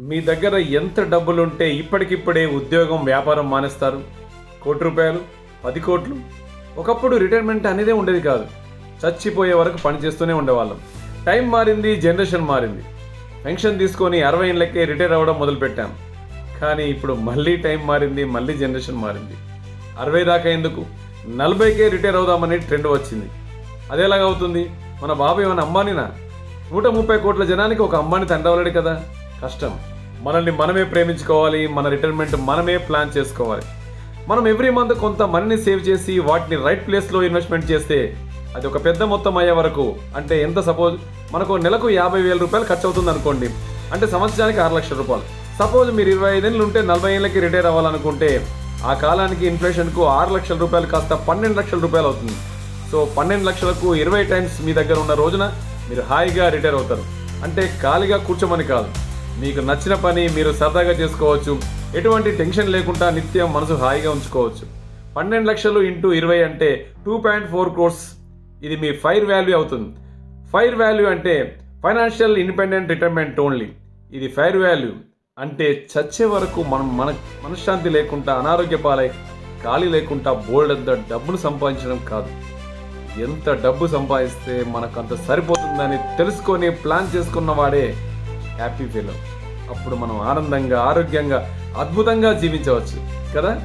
మీ దగ్గర ఎంత డబ్బులుంటే ఇప్పటికిప్పుడే ఉద్యోగం వ్యాపారం మానేస్తారు. కోటి రూపాయలు పది కోట్లు. ఒకప్పుడు రిటైర్మెంట్ అనేదే ఉండేది కాదు. చచ్చిపోయే వరకు పని చేస్తూనే ఉండేవాళ్ళం. టైం మారింది జనరేషన్ మారింది. పెన్షన్ తీసుకొని అరవై ఏళ్ళకే రిటైర్ అవ్వడం మొదలుపెట్టాం. కానీ ఇప్పుడు మళ్ళీ టైం మారింది మళ్ళీ జనరేషన్ మారింది. అరవై దాకా ఎందుకు? నలభైకే రిటైర్ అవుదామని ట్రెండ్ వచ్చింది. అదేలాగా అవుతుంది మన బాబు ఏమైనా అంబానీనా? నూట ముప్పై కోట్ల జనానికి ఒక అంబానీ తండ్రి కదా. కష్టం. మనల్ని మనమే ప్రేమించుకోవాలి మన రిటైర్మెంట్ మనమే ప్లాన్ చేసుకోవాలి. మనం ఎవ్రీ మంత్ కొంత మనీని సేవ్ చేసి వాటిని రైట్ ప్లేస్లో ఇన్వెస్ట్మెంట్ చేస్తే అది ఒక పెద్ద మొత్తం అయ్యే వరకు అంటే ఎంత సపోజ్ మనకు నెలకు యాభై వేల రూపాయలు ఖర్చు అవుతుంది అనుకోండి. అంటే సంవత్సరానికి ఆరు లక్షల రూపాయలు. సపోజ్ మీరు ఇరవై ఐదేళ్ళు ఉంటే నలభై ఏళ్ళకి రిటైర్ అవ్వాలనుకుంటే ఆ కాలానికి ఇన్ఫ్లేషన్కు ఆరు లక్షల రూపాయలు కాస్త పన్నెండు లక్షల రూపాయలు అవుతుంది. సో పన్నెండు లక్షలకు ఇరవై టైమ్స్ మీ దగ్గర ఉన్న రోజున మీరు హాయిగా రిటైర్ అవుతారు. అంటే ఖాళీగా కూర్చోమని కాదు. మీకు నచ్చిన పని మీరు సరదాగా చేసుకోవచ్చు. ఎటువంటి టెన్షన్ లేకుండా నిత్యం మనసు హాయిగా ఉంచుకోవచ్చు. పన్నెండు లక్షలు ఇంటూ ఇరవై అంటే టూ పాయింట్ ఫోర్ క్రోర్స్. ఇది మీ ఫైర్ వాల్యూ అవుతుంది. ఫైర్ వాల్యూ అంటే ఫైనాన్షియల్ ఇండిపెండెంట్ రిటైర్మెంట్ ఓన్లీ. ఇది ఫైర్ వాల్యూ. అంటే చచ్చే వరకు మనం మన మనశ్శాంతి లేకుండా అనారోగ్య పాలై ఖాళీ లేకుండా బోల్డ్ అంత డబ్బును సంపాదించడం కాదు. ఎంత డబ్బు సంపాదిస్తే మనకు అంత సరిపోతుందని తెలుసుకొని ప్లాన్ చేసుకున్న వాడే హ్యాపీ ఫీల్. అప్పుడు మనం ఆనందంగా ఆరోగ్యంగా అద్భుతంగా జీవించవచ్చు. కదా?